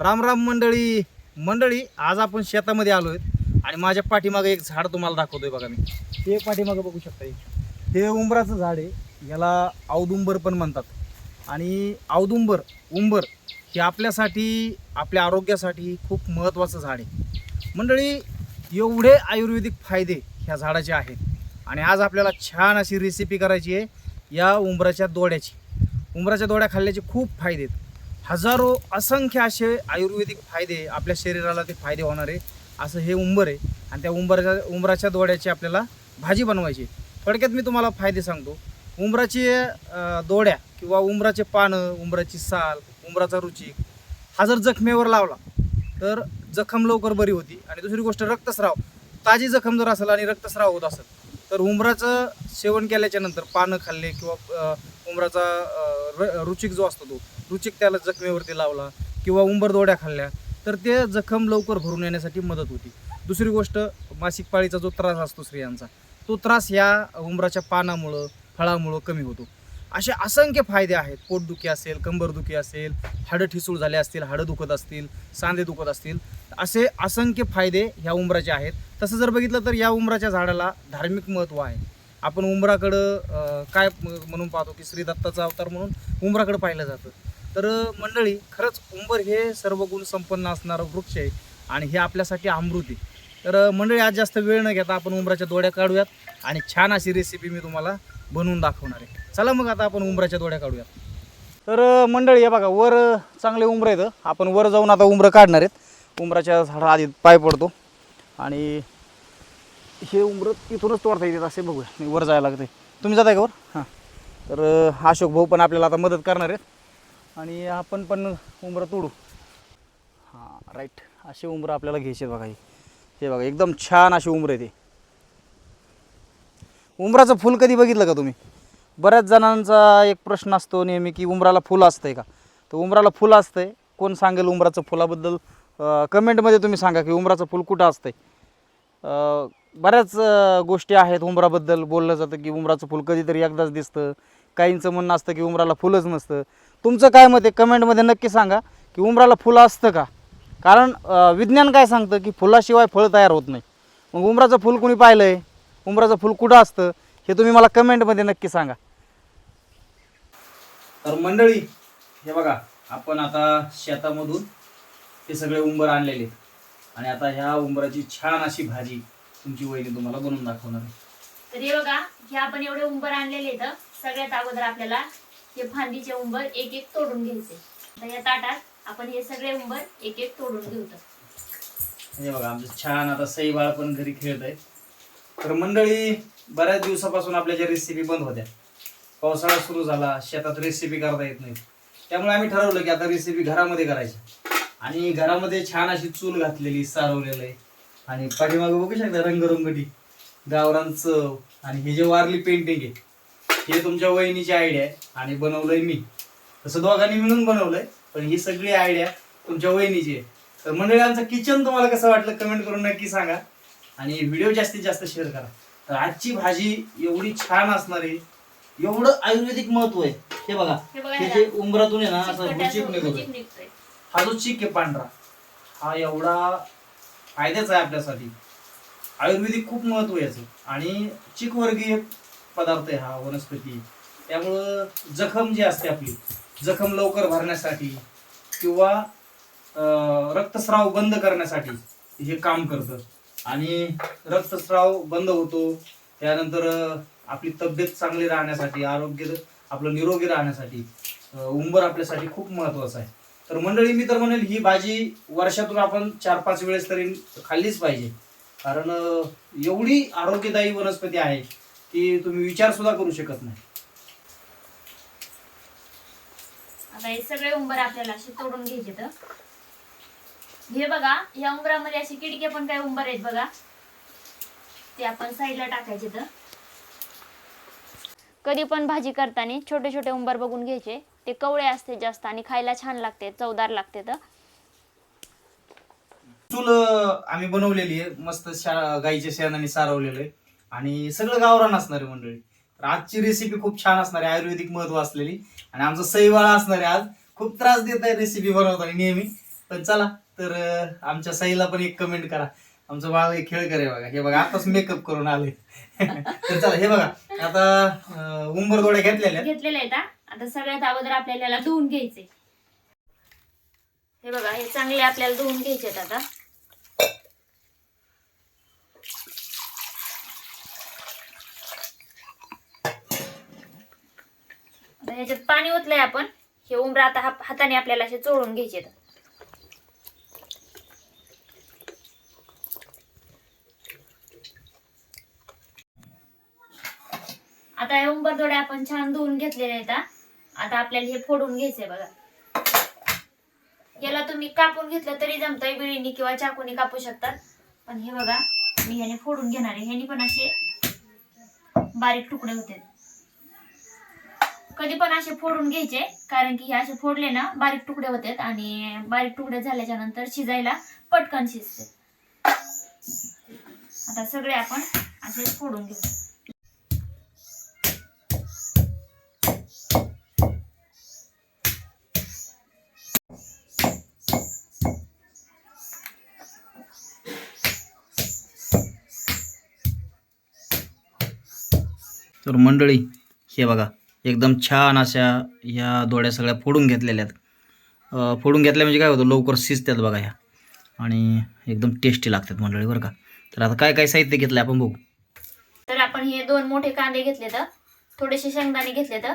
राम राम मंडळी. मंडळी आज आपण शेतामध्ये आलो आहेत आणि माझ्या पाठीमागे एक झाड तुम्हाला दाखवतोय बघा मी. ते पाठीमागं बघू शकता ते उंबराचं झाड आहे. याला औदुंबर पण म्हणतात. आणि औदुंबर उंबर हे आपल्यासाठी आपल्या आरोग्यासाठी खूप महत्त्वाचं झाड आहे. मंडळी एवढे आयुर्वेदिक फायदे ह्या झाडाचे आहेत. आणि आज आपल्याला छान अशी रेसिपी करायची आहे या उंबराच्या दोड्याची. उंबराच्या दोड्या खाल्ल्याचे खूप फायदे आहेत. हजारो असंख्य असे आयुर्वेदिक फायदे आपल्या शरीराला ते फायदे होणारे असं हे उंबर आहे. आणि त्या उंबराच्या उंबराच्या दोड्याची आपल्याला भाजी बनवायची थोडक्यात मी तुम्हाला फायदे सांगतो. उंबराची दोड्या किंवा उंबराचे पानं उंबराची साल उंबराचा रुचिक हा जर जखमेवर लावला तर जखम लवकर बरी होती. आणि दुसरी गोष्ट रक्तस्राव. ताजी जखम जर असेल आणि रक्तस्राव होत असेल तर उंबराचं सेवन केल्याच्यानंतर पानं खाल्ले किंवा उंबराचा र- रुचिक जो असतो तो रुचिक त्याला जखमेवरती लावला किंवा उंबर दोड्या खाल्ल्या तर ते जखम लवकर भरून येण्यासाठी मदत होती. दुसरी गोष्ट मासिक पाळीचा जो त्रास असतो स्त्रियांचा तो त्रास या उंबराच्या पानामुळं फळामुळं कमी होतो. असे असंख्य फायदे आहेत. पोटदुखी असेल कंबरदुखी असेल हाडं ठिसूळ झाले असतील हाडं दुखत असतील सांधे दुखत असतील असे असंख्य फायदे ह्या उंबराचे आहेत. तसं जर बघितलं तर या उंबराच्या झाडाला धार्मिक महत्त्व आहे. आपण उंबराकडं काय म्हणून पाहतो की श्री दत्ताचा अवतार म्हणून उंबराकडं पाहिलं जातं. तर मंडळी खरंच उंबर हे सर्व गुण संपन्न असणारं वृक्ष आहे आणि हे आपल्यासाठी अमृत आहे. तर मंडळी आज जास्त वेळ न घेता आपण उंबराच्या दोड्या काढूयात आणि छान अशी रेसिपी मी तुम्हाला बनवून दाखवणार आहे. चला मग आता आपण उंबराच्या दोड्या काढूयात. तर मंडळी हे बघा वर चांगले उंबर आहेत. आपण वर जाऊन आता उंबरं काढणार आहेत. उंबराच्या झाडा आधी पाय पडतो आणि हे उमरत इथूनच तोडता येतात असे बघूया. मी वर जायला लागते तुम्ही जाताय का वर? हां. तर अशोक भाऊ पण आपल्याला आता मदत करणार आहेत. आणि आपण पण उंबरं तोडू. हां राईट असे उमरं आपल्याला घ्यायचे बघा हे. बघा एकदम छान अशी उमरं आहे ते. उमराचं फुल कधी बघितलं का तुम्ही? बऱ्याच जणांचा एक प्रश्न असतो नेहमी की उंबराला फुल असतंय का? तर उंबराला फुल असतंय. कोण सांगेल उंबराचं फुलाबद्दल? कमेंटमध्ये तुम्ही सांगा की उंबराचं फुल कुठं असतंय? बऱ्याच गोष्टी आहेत उंबराबद्दल बोललं जातं की उंबराचं फुल कधीतरी एकदाच दिसतं. काहींचं म्हणणं असतं की उंबराला फुलंच नसतं. तुमचं काय मत आहे? कमेंटमध्ये नक्की सांगा की उंबराला फुलं असतं का? कारण विज्ञान काय सांगतं की फुलाशिवाय फळं तयार होत नाही. मग उंबराचं फुल कुणी पाहिलं आहे उमराचं फुल कुठं असतं? हे तुम्ही मला कमेंटमध्ये नक्की सांगा. तर मंडळी हे बघा आपण आता शेतामधून हे सगळे उंबर आणलेले आणि आता ह्या उंबराची छान अशी भाजी तुमची वहिनी तुम्हाला बनवून दाखवणार आहे. तर हे बघा हे आपण एवढे उंबर आणलेले आहेत सगळ्यात अगोदर आपल्याला हे फांदीचे उंबर एक एक तोडून घ्यायचे. तर या ताटात आपण हे सगळे उंबर एक एक तोडून घेऊ. हे बघा आमचं छान आता सई बाळ पण घरी खेळत आहे. तर मंडळी बऱ्याच दिवसापासून आपल्या ज्या रेसिपी बंद होत्या पावसाळा सुरू झाला शेतात रेसिपी करता येत नाही त्यामुळे आम्ही ठरवलं की आता रेसिपी घरामध्ये करायची. आणि घरामध्ये छान अशी चूल घातलेली सारवलेलं आहे. आणि पाठीमागे बघू शकता रंगरंगटी गावरान चव आणि हे जे वारली पेंटिंग आहे हे तुमच्या वहिनीची आयडिया आहे आणि बनवलंय मी. तसं दोघांनी मिळून बनवलंय पण ही सगळी आयडिया तुमच्या वहिनीची आहे. तर मंडळी आमचं किचन तुम्हाला कसं वाटलं कमेंट करून नक्की सांगा आणि व्हिडिओ जास्तीत जास्त शेअर करा. तर आजची भाजी एवढी छान असणार आहे एवढं आयुर्वेदिक महत्त्व आहे. हे बघा हे उंबरातून आहे ना असं हा जो चिक आहे पांढरा हा एवढा फायद्याचं आहे आपल्यासाठी. आयुर्वेदिक खूप महत्त्व याचं. आणि चिकवर्गीय पदार्थ आहे हा वनस्पती त्यामुळं जखम जी असते आपली जखम लवकर भरण्यासाठी किंवा रक्तस्राव बंद करण्यासाठी हे काम करतं. आणि रक्तस्राव बंद होतो त्यानंतर आपली तब्येत चांगली राहण्यासाठी आरोग्य आपलं निरोगी राहण्यासाठी उंबर आपल्यासाठी खूप महत्वाचं आहे. तर मंडळी मी तर म्हणेल ही भाजी वर्षातून आपण चार पाच वेळेस तरी खाल्लीच पाहिजे. कारण एवढी आरोग्यदायी वनस्पती आहे की तुम्ही विचार सुद्धा करू शकत नाही. आता हे सगळे उंबर आपल्याला असे तोडून घ्यायचे तर. हे बघा या उंबरामध्ये असे किडके पण काही उंबर आहेत बघा. ते आपण साईडला टाकायचे तर. कधी पण भाजी करताना छोटे छोटे उंबर बघून घ्यायचे. ते कवळे असते जास्त आणि खायला छान लागते चवदार लागते तर. चूल आम्ही बनवलेली आहे. मस्त शा गाईच्या शेणाने सारवलेलं आहे. आणि सगळं गावरान असणार आहे मंडळी. तर आजची रेसिपी खूप छान असणार आहे. आयुर्वेदिक महत्त्व असलेली. आणि आमचं सईवाळा असणार आहे आज. खूप त्रास देत आहे रेसिपी बनवताना नेहमी. पण चला तर अं, आमच्या साईला पण एक कमेंट करा. आमचं बाळ एक खेळ करे बघा. हे बघा आताच मेकअप करून आले. तर चला हे बघा. आता उंबर दोड्या घेतलेल्या आहेत. घेतलेले हा. आता सगळ्यात अगोदर आपल्याला याला धुवून घ्यायचे हे बघा हे चांगले आपल्याला धुवून घ्यायचे आहेत आता ह्याच्यात पाणी ओतलंय आपण. हे उमरा आता हा- हाताने आपल्याला असे चोळून घ्यायचे आहेत. आता हे उंबरदोडे आपण छान धुवून घेतलेले आहेत आता आपल्याला हे फोडून घ्यायचंय बघा. याला तुम्ही कापून घेतलं तरी जमतंय विळीनी किंवा चाकूनी कापू शकतात. पण हे बघा मी ह्याने फोडून घेणार आहे. ह्याने पण असे बारीक तुकडे होते. कधी पण असे फोडून घ्यायचे कारण की हे असे फोडले ना बारीक तुकडे होतात आणि बारीक तुकडे झाल्याच्यानंतर शिजायला पटकन शिजते. आता सगळे आपण असे फोडून घेऊ. तर मंडळी हे बघा एकदम छान अशा ह्या दोड्या सगळ्या फोडून घेतलेल्या आहेत. फोडून घेतल्या म्हणजे काय होतं लवकर शिजतात बघा ह्या. आणि एकदम टेस्टी लागतात मंडळी बरं का? तर आता काय काय साहित्य घेतलं आपण बघू. तर आपण हे दोन मोठे कांदे घेतले तर थोडेसे शेंगदाणे घेतले तर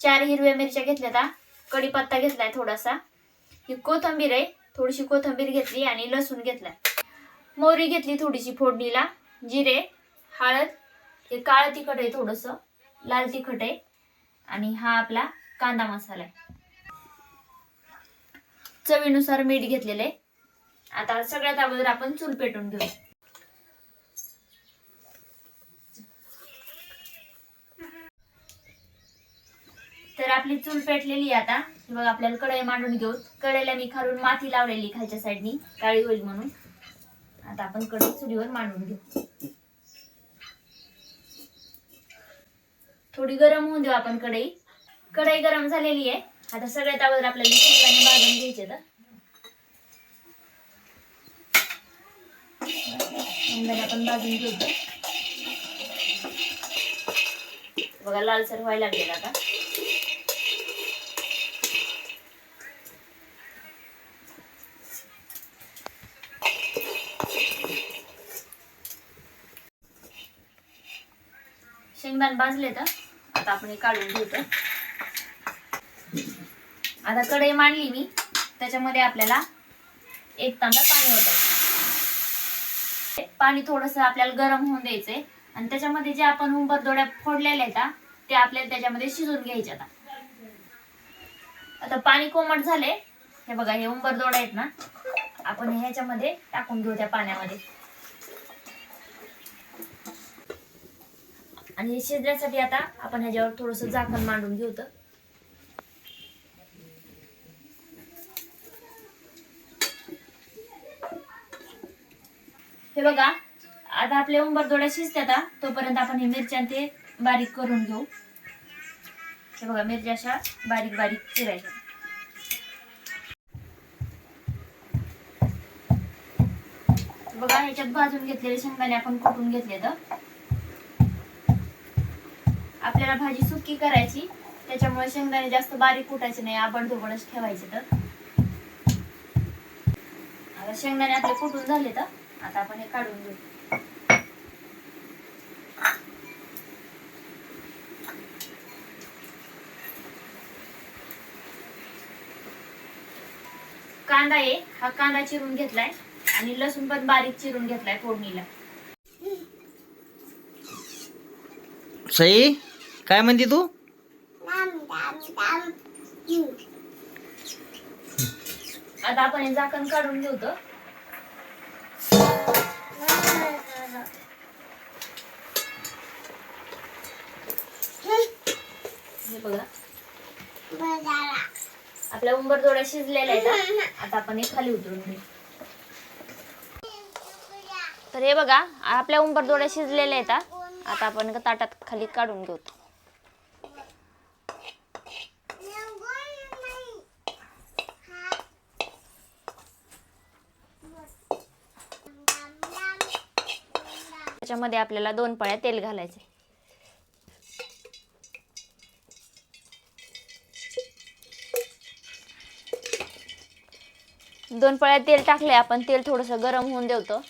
चार हिरव्या मिरच्या घेतल्या तर कढीपत्ता घेतलाय थोडासा. ही कोथंबीर आहे थोडीशी कोथंबीर घेतली आणि लसूण घेतलाय. मोहरी घेतली थोडीशी फोडणीला. जिरे हळद हे काळं तिखट आहे थोडंसं लाल तिखट आहे. आणि हा आपला कांदा मसाला आहे. चवीनुसार मीठ घेतलेलं आहे. आता सगळ्यात अगोदर आपण चूल पेटून घेऊ. तर आपली चूल पेटलेली आता. मग बघा आपल्याला कढई मांडून घेऊ. कढईला मी खालून माती लावलेली खालच्या साईडनी काळी होईल म्हणून. आता आपण कढई चुलीवर मांडून घेऊ. थोडी गरम होऊन देऊ आपण कढई. कढई गरम झालेली आहे. आता सगळ्यात अगोदर आपल्याला शेंगदाणे भाजून घ्यायचे तर शेंगदाणे आपण भाजून घेऊ बघा लालसर व्हायला लागेल आता. शेंगदाणे भाजले तर आता आपण हे काढून घेतो. आता कढई मांडली मी त्याच्यामध्ये आपल्याला एक तांबा पाणी ओतायचं. पाणी थोडस आपल्याला गरम होऊन द्यायचंय. आणि त्याच्यामध्ये जे आपण उंबर दोड्या फोडलेल्या आहेत ते आपल्याला त्याच्यामध्ये शिजून घ्यायचे आता. आता पाणी कोमट झाले हे बघा हे उंबर आहेत ना आपण ह्याच्यामध्ये टाकून घेऊ त्या पाण्यामध्ये. आणि हे शिजण्यासाठी आता आपण ह्याच्यावर थोडस झाकण मांडून घेऊ तर. हे बघा आता आपले उंबर दोड्या शिजतात तोपर्यंत आपण हे मिरच्या ते बारीक करून घेऊ. हे बघा मिरच्या अशा बारीक बारीक चिरायच्या. बघा ह्याच्यात भाजून घेतलेले शेंगदाणे आपण कुटून घेतले तर. आपल्याला भाजी सुकी करायची. त्याच्यामुळे शेंगदाणे जास्त बारीक कुटायचे नाही आबडधोबडच ठेवायचे तर. आता शेंगदाणे आपले कुटून झाले तर आता आपण हे काढून घेऊ. कांदा आहे हा कांदा चिरून घेतलाय आणि लसूण पण बारीक चिरून घेतलाय फोडणीला. सई? काय म्हणते तू? आता आपण हे झाकण काढून घेऊ तर. हे बघा. आपल्या उंबर जोड्या शिजलेल्या आहेत हा. आता आपण हे खाली उतरून घेऊ. तर हे बघा आपल्या उंबर जोड्या शिजलेल्या आहेत. आता आपण एका ताटात खाली काढून घेऊ. त्याच्यामध्ये आपल्याला दोन पळ्या तेल घालायचे. दोन पळ्या तेल टाकले आपण तेल थोडंसं गरम होऊन देवतो.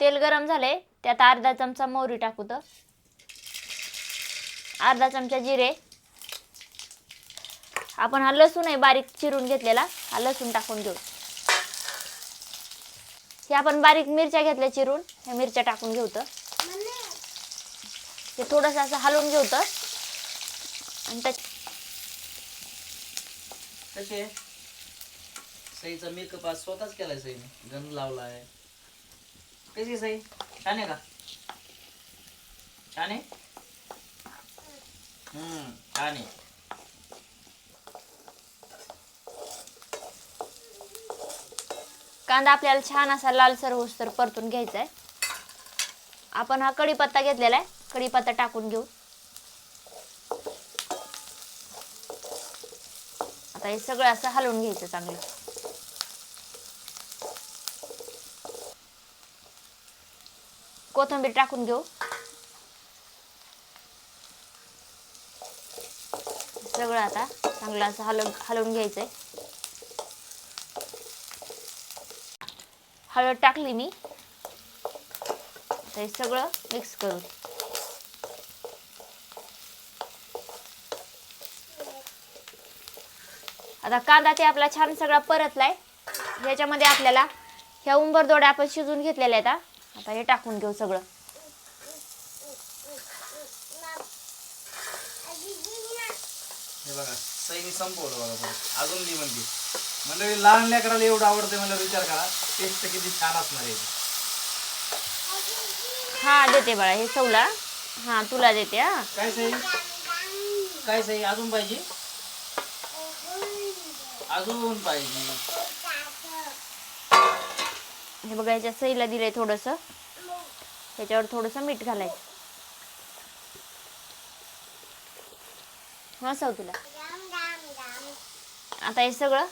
तेल गरम झाले त्यात अर्धा चमचा मोहरी टाकू तर. अर्धा चमचा जिरे. आपण हा लसूण आहे बारीक चिरून घेतलेला हा लसूण टाकून घेऊ हे आपण बारीक मिरच्या घेतल्या चिरून. ह्या मिरच्या टाकून घेऊ तर. हे थोडंसं असं हलवून घेऊ तर. आणि त्या कसे? सईचा मेकअप आज स्वतःच केलाय सईने. गंध लावलाय. कशी सई? छान आहे का? छान आहे? हम्म छान आहे. कांदा आपल्याला छान असा लालसर होसर परतून घ्यायचा आहे. आपण हा कढीपत्ता घेतलेला आहे. कढीपत्ता टाकून घेऊ. आता हे सगळं असं हलवून घ्यायचं चांगलं. कोथिंबीर टाकून घेऊ. सगळं आता चांगलं असं हलवून हलवून घ्यायचंय. हळद टाकली मी. आता हे सगळं मिक्स करू आता कांदा ते आपला छान सगळा परतलाय. ह्याच्यामध्ये आपल्याला ह्या उंबर दोड्या आपण शिजून घेतलेल्या आहेत आता हे टाकून घेऊ सगळं. हे बघा संपवलं बघा अजून म्हणजे लहान लेकराला एवढं आवडतं मला विचार करा. टेस्ट किती छान असणार आहे. हा देते बाळा हे सौला हा तुला देते हा. काय सई? काय सई? अजून पाहिजे? अजून पाहिजे. हे बघा ह्याच्या सईला दिलंय थोडंसं. ह्याच्यावर थोडंसं मीठ घालायचं. हा सौ तुला. आता हे सगळं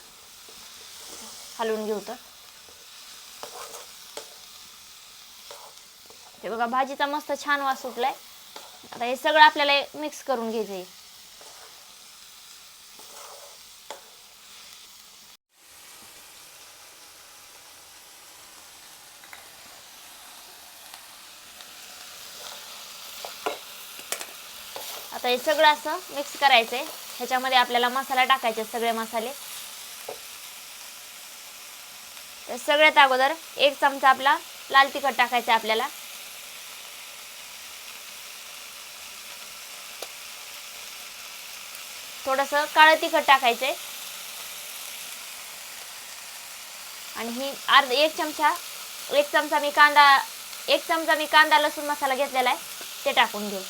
हलवून घेऊ तर. हे बघा भाजीचा मस्त छान वास सुटलाय. आता हे सगळं आपल्याला मिक्स करून घ्यायचंय. आता हे सगळं असं मिक्स करायचंय. ह्याच्यामध्ये आपल्याला मसाला टाकायचे सगळे मसाले. तर सगळ्यात अगोदर एक चमचा आपला लाल तिखट टाकायचं आहे आपल्याला. थोडंसं काळं तिखट टाकायचंय. आणि ही अर्ध एक चमचा एक चमचा मी कांदा एक चमचा मी कांदा लसूण मसाला घेतलेला आहे ते टाकून घेऊ.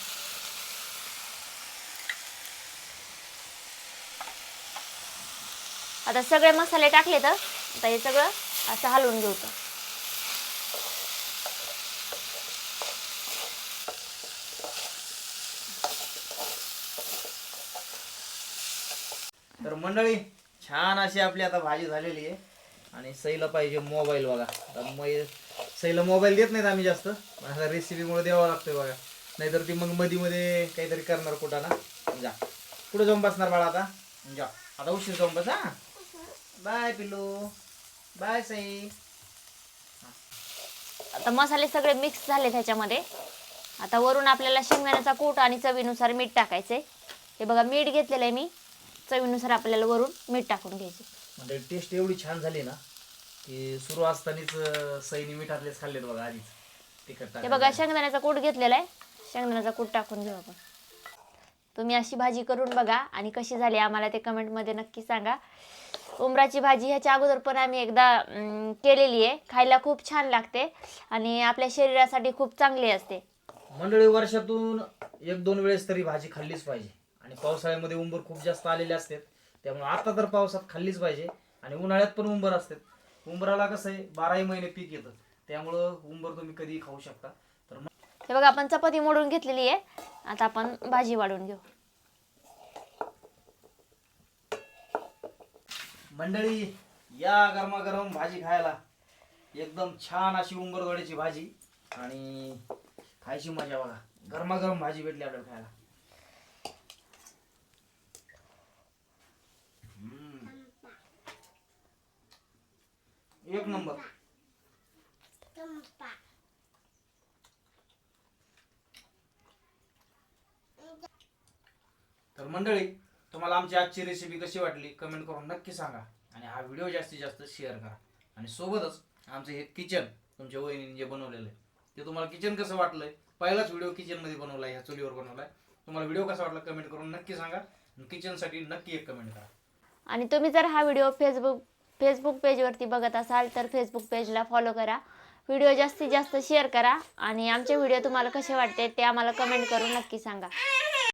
आता सगळे मसाले टाकले तर आता हे सगळं असं हलवून घेऊ तर मंडळी छान अशी आपली आता भाजी झालेली आहे. आणि सईला पाहिजे मोबाईल बघा. आता मग सईला मोबाईल देत नाहीत आम्ही जास्त. पण आता रेसिपीमुळे द्यावा लागतोय बघा. नाहीतर ती मग मध्ये मध्ये काहीतरी करणार कुठं ना? जा. कुठं जाऊन बसणार बाळा आता? जा. आता उशीर जाऊन बस हा. बाय पिल्लू. बाय सई. आता मसाले सगळे मिक्स झाले त्याच्यामध्ये. आता वरून आपल्याला शेंगदाण्याचा कूट आणि चवीनुसार मीठ टाकायचंय. हे बघा मीठ घेतलेलं आहे मी. चवीनुसार आपल्याला वरून मीठ टाकून घ्यायचे. म्हणजे टेस्ट एवढी छान झाली ना की सुरू असतानाच सईने मिठातलेच खाल्लेत बघा आधीच. तिखट हे बघा. शेंगदाण्याचा कूट घेतलेला आहे. शेंगदाण्याचा कूट टाकून घेऊ आपण. तुम्ही अशी भाजी करून बघा आणि कशी झाली आम्हाला ते कमेंटमध्ये नक्की सांगा. उमराची भाजी ह्याच्या अगोदर पण आम्ही एकदा केलेली आहे. खायला खूप छान लागते आणि आपल्या शरीरासाठी खूप चांगली असते. मंडळी वर्षातून एक दोन वेळेस तरी भाजी खाल्लीच पाहिजे. आणि पावसाळ्यामध्ये उंबर खूप जास्त आलेले असतात. त्यामुळे आता तर पावसात खाल्लीच पाहिजे. आणि उन्हाळ्यात पण उंबर असतात. उंबराला कसं आहे बाराही महिने पीक येतं. त्यामुळं उंबर तुम्ही कधीही खाऊ शकता. तर हे बघा आपण चपाती मोडून घेतलेली आहे. आता आपण भाजी वाढून घेऊ. मंडळी या गरमागरम भाजी खायला एकदम छान अशी उंबरवड्याची भाजी आणि खायची मजा बघा. गरमागरम भाजी भेटली आपल्याला खायला. हम्म. एक नंबर. तर मंडळी तुम्हाला आमची आजची रेसिपी कशी वाटली कमेंट करून नक्की सांगा. आणि हा व्हिडिओ जास्तीत जास्त शेअर करा. आणि सोबतच आमचं हे किचन तुमच्या वहिनीने जे बनवलेलं आहे ते तुम्हाला किचन कसं वाटलंय? पहिलाच व्हिडिओ किचनमध्ये बनवलाय ह्या चुलीवर बनवलाय. तुम्हाला व्हिडिओ कसा वाटला कमेंट करून नक्की सांगा. किचनसाठी नक्की एक कमेंट करा. आणि तुम्ही जर हा व्हिडिओ फेसबुक फेसबुक पेजवरती बघत असाल तर फेसबुक पेजला फॉलो करा. व्हिडिओ जास्तीत जास्त शेअर करा. आणि आमचे व्हिडिओ तुम्हाला कसे वाटते ते आम्हाला कमेंट करून नक्की सांगा.